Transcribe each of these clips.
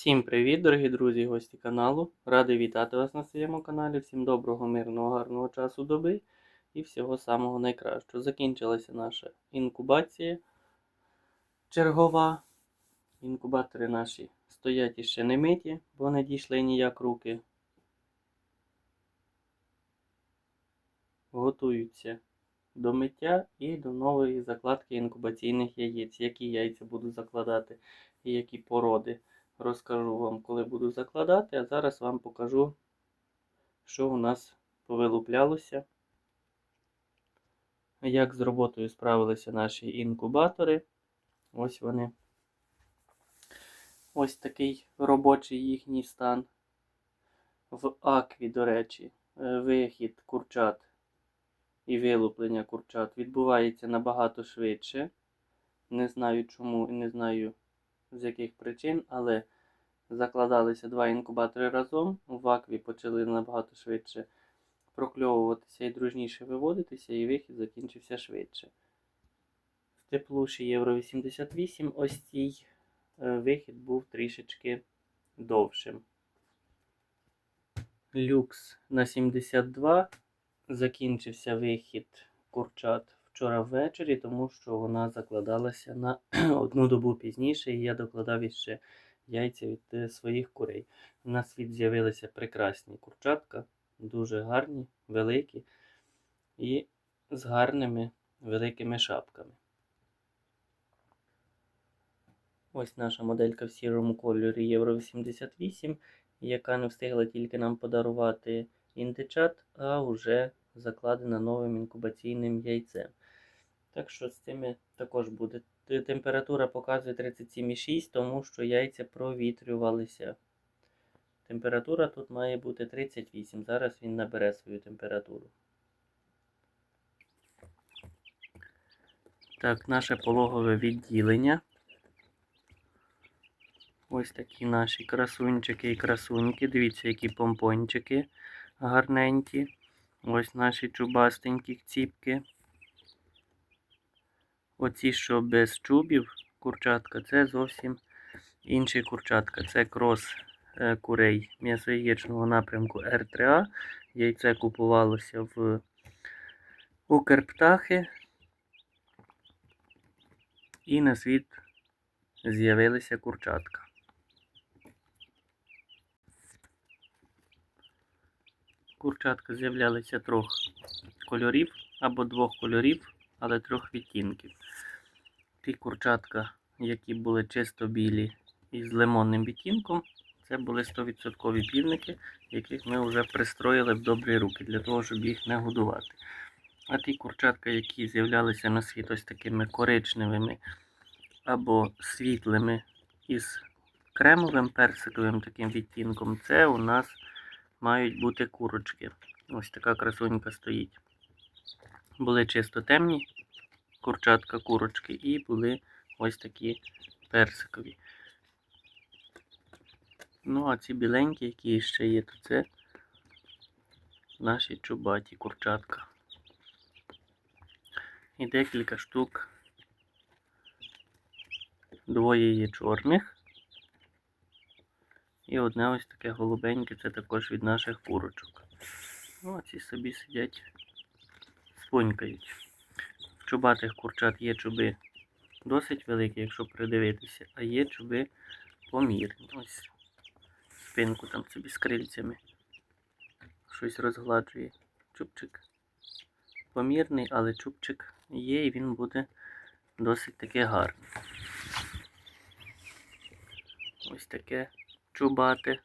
Всім привіт, дорогі друзі і гості каналу. Радий вітати вас на своєму каналі. Всім доброго, мирного, гарного часу доби і всього самого найкращого. Закінчилася наша інкубація чергова. Інкубатори наші стоять іще не миті, бо не дійшли ніяк руки. Готуються до миття і до нової закладки інкубаційних яєць. Які яйця буду закладати і які породи розкажу вам, коли буду закладати, а зараз вам покажу, що у нас повилуплялося, як з роботою справилися наші інкубатори. Ось вони. Ось такий робочий їхній стан. В акві, до речі, е, вихід курчат і вилуплення курчат відбувається набагато швидше. Не знаю чому і не знаю з яких причин, але закладалися два інкубатори разом. В акві почали набагато швидше прокльовуватися і дружніше виводитися, і вихід закінчився швидше. В теплуші Євро 88 ось цей е, вихід був трішечки довшим. Люкс на 72 закінчився вихід курчат вчора ввечері, тому що вона закладалася на одну добу пізніше, і я докладав іще яйця від е, своїх курей. На світ з'явилися прекрасні курчатка, дуже гарні, великі і з гарними великими шапками. Ось наша моделька в сірому кольорі Євро 88, яка не встигла тільки нам подарувати індичат, а вже закладена новим інкубаційним яйцем. Так що з цими також буде. Температура показує 37,6, тому що яйця провітрювалися. Температура тут має бути 38. Зараз він набере свою температуру. Так, наше пологове відділення. Ось такі наші красунчики і красуньки. Дивіться, які помпончики гарненькі. Ось наші чубастенькі ціпки. Оці, що без чубів, курчатка, це зовсім інші курчатка. Це крос е, курей м'ясояєчного напрямку Р3А. Яйце купувалося в Укрптахи. І на світ з'явилися курчатка. Курчатка з'являлися трьох кольорів або двох кольорів, але трьох відтінків. Ті курчатка, які були чисто білі і з лимонним відтінком, це були 100% півники, яких ми вже пристроїли в добрі руки для того, щоб їх не годувати. А ті курчатка, які з'являлися на світ ось такими коричневими або світлими із кремовим персиковим таким відтінком, це у нас мають бути курочки. Ось така красунька стоїть. Були чисто темні курчатка курочки і були ось такі персикові. Ну, а ці біленькі, які ще є, то це наші чубаті курчатка. І декілька штук. Двоє є чорних. І одне ось таке голубеньке, це також від наших курочок. Ну, а ці собі сидять, спонькають. В чубатих курчат є чуби досить великі, якщо придивитися, а є чуби помірні. Ось спинку там собі з крильцями. Щось розгладжує. Чубчик помірний, але чубчик є і він буде досить таки гарний. Ось таке чубате.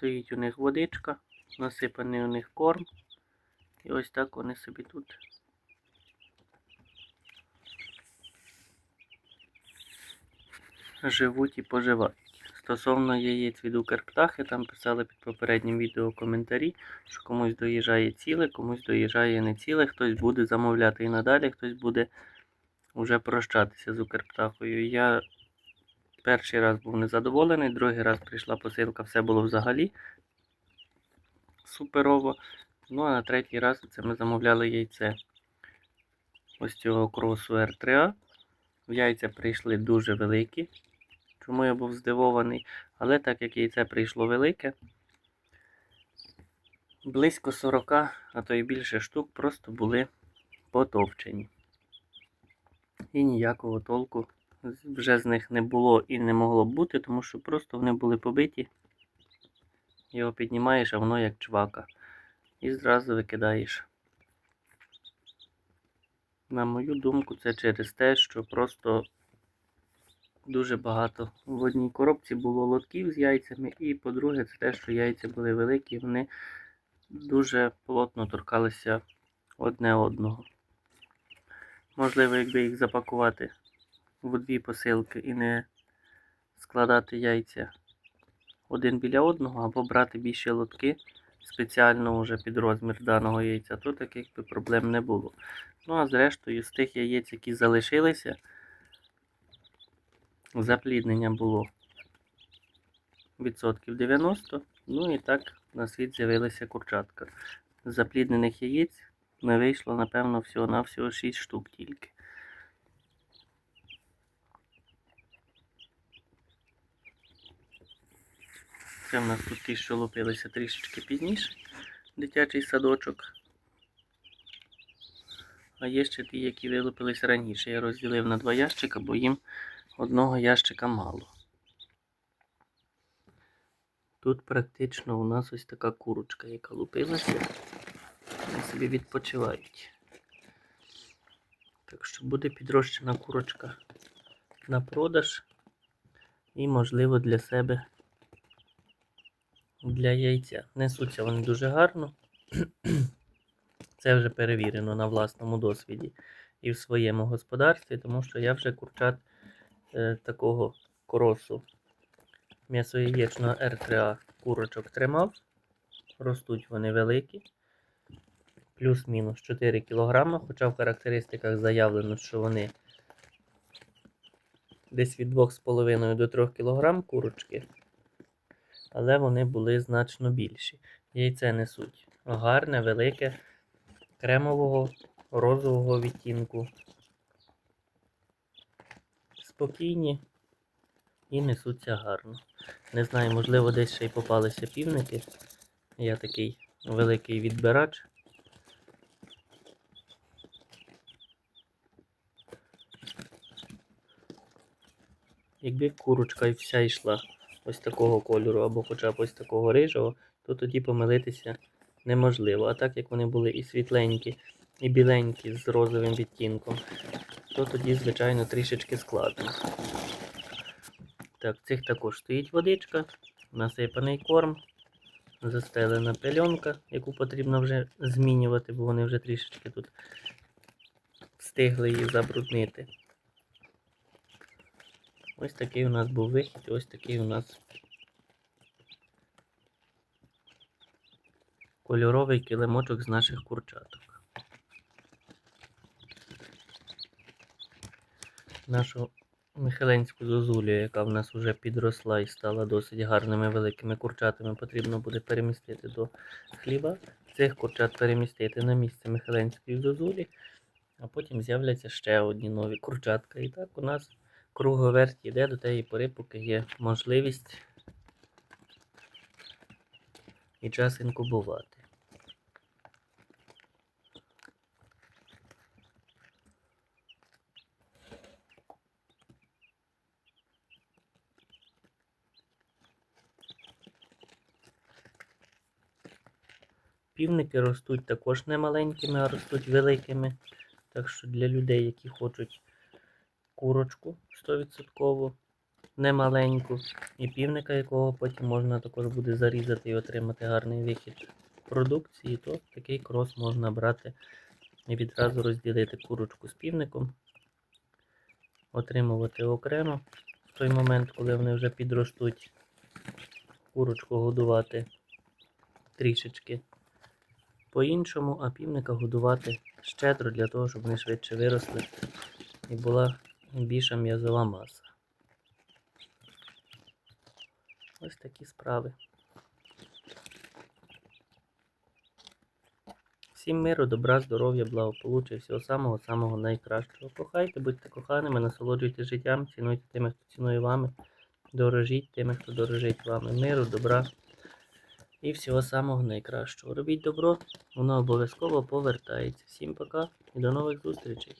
Стоїть у них водичка, насипаний у них корм. І ось так вони собі тут. Живуть і поживають. Стосовно яєць від Укрптахи, там писали під попереднім відео коментарі, що комусь доїжджає ціле, комусь доїжджає не ціле, хтось буде замовляти і надалі, хтось буде вже прощатися з Укрптахою. Я перший раз був незадоволений, другий раз прийшла посилка, все було взагалі суперово. Ну а на третій раз це ми замовляли яйце ось цього кросу R3A. Яйця прийшли дуже великі, чому я був здивований. Але так як яйце прийшло велике, близько 40, а то й більше штук просто були потовчені. І ніякого толку вже з них не було і не могло бути, тому що просто вони були побиті. Його піднімаєш, а воно як чвака. І зразу викидаєш. На мою думку, це через те, що просто дуже багато в одній коробці було лотків з яйцями, і по-друге, це те, що яйця були великі, вони дуже плотно торкалися одне одного. Можливо, якби їх запакувати в дві посилки і не складати яйця один біля одного, або брати більші лотки спеціально вже під розмір даного яйця, то таких би проблем не було. Ну а зрештою, з тих яєць, які залишилися, запліднення було відсотків 90. Ну і так на світ з'явилися курчатка. З запліднених яєць не вийшло, напевно, всього-навсього 6 штук тільки. Це в нас тут ті, що лупилися трішечки пізніше. Дитячий садочок. А є ще ті, які вилупились раніше. Я розділив на два ящика, бо їм одного ящика мало. Тут практично у нас ось така курочка, яка лупилася. Вони собі відпочивають. Так що буде підрощена курочка на продаж і, можливо, для себе для яйця. Несуться вони дуже гарно. Це вже перевірено на власному досвіді і в своєму господарстві, тому що я вже курчат е, такого кросу м'ясояєчного R3A курочок тримав. Ростуть вони великі. Плюс-мінус 4 кг, хоча в характеристиках заявлено, що вони десь від 2,5 до 3 кг курочки, але вони були значно більші. Яйце несуть гарне, велике, кремового, розового відтінку. Спокійні і несуться гарно. Не знаю, можливо, десь ще й попалися півники. Я такий великий відбирач. Якби курочка і вся йшла ось такого кольору або хоча б ось такого рижого, то тоді помилитися неможливо. А так як вони були і світленькі, і біленькі з розовим відтінком, то тоді, звичайно, трішечки складно. Так, цих також стоїть водичка, насипаний корм, застелена пельонка, яку потрібно вже змінювати, бо вони вже трішечки тут встигли її забруднити. Ось такий у нас був вихід, ось такий у нас кольоровий килимочок з наших курчаток. Нашу Михеленську зозулю, яка в нас вже підросла і стала досить гарними великими курчатами, потрібно буде перемістити до хліба. Цих курчат перемістити на місце Михеленської зозулі, а потім з'являться ще одні нові курчатка. І так у нас круговерть йде до тієї пори, поки є можливість і час інкубувати. Півники ростуть також не маленькими, а ростуть великими. Так що для людей, які хочуть курочку 100% не маленьку, і півника, якого потім можна також буде зарізати і отримати гарний вихід продукції, то такий крос можна брати і відразу розділити курочку з півником, отримувати окремо. В той момент, коли вони вже підростуть, курочку годувати трішечки по-іншому, а півника годувати щедро для того, щоб вони швидше виросли і була більша м'язова маса. Ось такі справи. Всім миру, добра, здоров'я, благополуччя, всього самого-самого найкращого. Кохайте, будьте коханими, насолоджуйтесь життям, цінуйте тими, хто цінує вами, дорожіть тими, хто дорожить вами. Миру, добра і всього самого найкращого. Робіть добро, воно обов'язково повертається. Всім пока і до нових зустрічей.